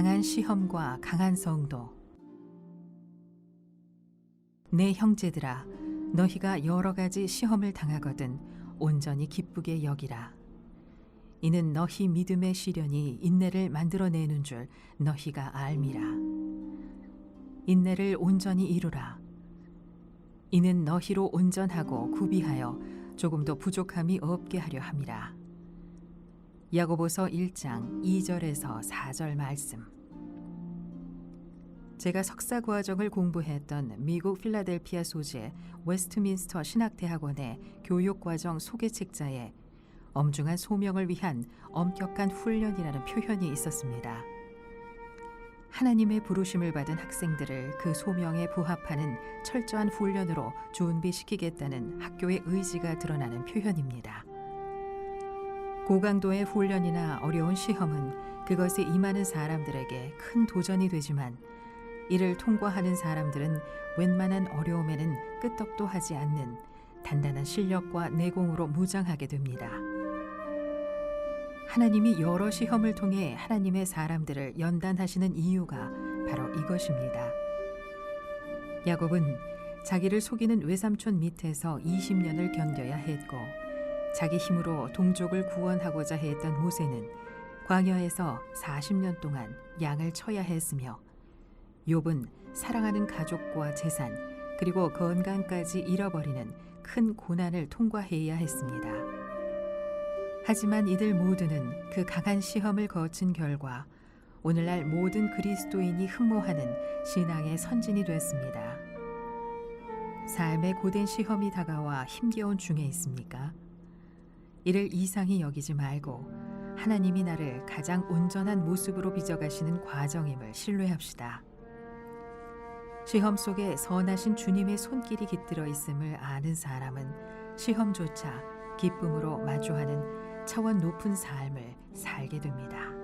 강한 시험과 강한 성도. 내 형제들아 너희가 여러 가지 시험을 당하거든 온전히 기쁘게 여기라. 이는 너희 믿음의 시련이 인내를 만들어내는 줄 너희가 알미라. 인내를 온전히 이루라. 이는 너희로 온전하고 구비하여 조금도 부족함이 없게 하려 함이라 야고보서 1장 2절에서 4절 말씀. 제가 석사 과정을 공부했던 미국 필라델피아 소재 웨스트민스터 신학대학원의 교육 과정 소개 책자에 엄중한 소명을 위한 엄격한 훈련이라는 표현이 있었습니다. 하나님의 부르심을 받은 학생들을 그 소명에 부합하는 철저한 훈련으로 준비시키겠다는 학교의 의지가 드러나는 표현입니다. 고강도의 훈련이나 어려운 시험은 그것에 임하는 사람들에게 큰 도전이 되지만 이를 통과하는 사람들은 웬만한 어려움에는 끄떡도 하지 않는 단단한 실력과 내공으로 무장하게 됩니다. 하나님이 여러 시험을 통해 하나님의 사람들을 연단하시는 이유가 바로 이것입니다. 야곱은 자기를 속이는 외삼촌 밑에서 20년을 견뎌야 했고 자기 힘으로 동족을 구원하고자 했던 모세는 광야에서 40년 동안 양을 쳐야 했으며 욥은 사랑하는 가족과 재산 그리고 건강까지 잃어버리는 큰 고난을 통과해야 했습니다. 하지만 이들 모두는 그 강한 시험을 거친 결과 오늘날 모든 그리스도인이 흠모하는 신앙의 선진이 됐습니다. 삶의 고된 시험이 다가와 힘겨운 중에 있습니까? 이를 이상히 여기지 말고 하나님이 나를 가장 온전한 모습으로 빚어가시는 과정임을 신뢰합시다. 시험 속에 선하신 주님의 손길이 깃들어 있음을 아는 사람은 시험조차 기쁨으로 마주하는 차원 높은 삶을 살게 됩니다.